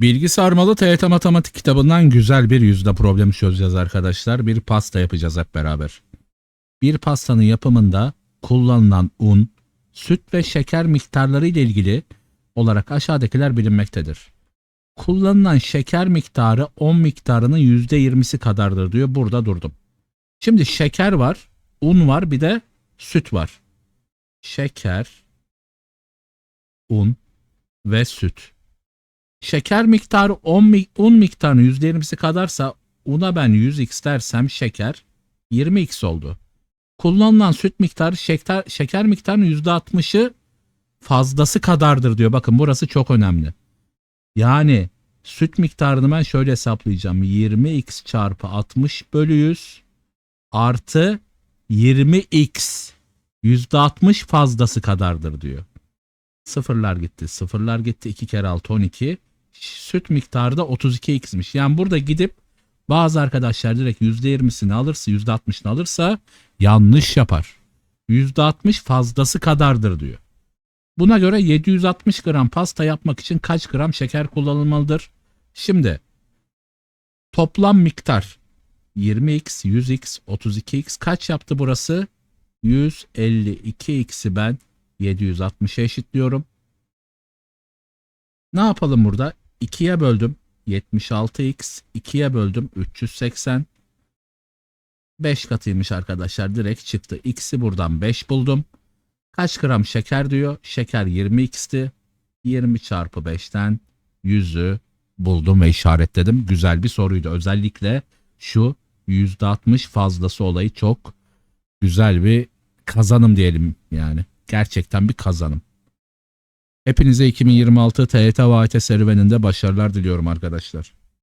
Bilgi sarmalı TYT Matematik kitabından güzel bir yüzde problemi çözeceğiz arkadaşlar. Bir pasta yapacağız hep beraber. Bir pastanın yapımında kullanılan un, süt ve şeker miktarları ile ilgili olarak aşağıdakiler bilinmektedir. Kullanılan şeker miktarı 10 miktarının %20'si kadardır diyor. Burada durdum. Şimdi şeker var, un var, bir de süt var. Şeker, un ve süt. Şeker miktarı 10 mi- un miktarının %20'si kadarsa una ben 100x dersem şeker 20x oldu. Kullanılan süt miktarı şeker, şeker miktarının %60'ı fazlası kadardır diyor. Bakın burası çok önemli. Yani süt miktarını ben şöyle hesaplayacağım. 20x çarpı 60 bölü 100 artı 20x %60 fazlası kadardır diyor. Sıfırlar gitti. Sıfırlar gitti. 2 kere 6 12. Süt miktarı da 32x'miş. Yani burada gidip bazı arkadaşlar direkt %20'sini alırsa %60'ını alırsa yanlış yapar. %60 fazlası kadardır diyor. Buna göre 760 gram pasta yapmak için kaç gram şeker kullanılmalıdır? Şimdi toplam miktar 20x, 100x, 32x kaç yaptı burası? 152x'i ben 760'a eşitliyorum. Ne yapalım burada? 2'ye böldüm. 76x. 2'ye böldüm. 380. 5 katıymış arkadaşlar. Direkt çıktı. X'i buradan 5 buldum. Kaç gram şeker diyor. Şeker 20x'ti. 20 çarpı 5'ten 100'ü buldum ve işaretledim. Güzel bir soruydu. Özellikle şu %60 fazlası olayı çok güzel bir kazanım diyelim yani. Gerçekten bir kazanım. Hepinize 2026 TYT ve AYT serüveninde başarılar diliyorum arkadaşlar.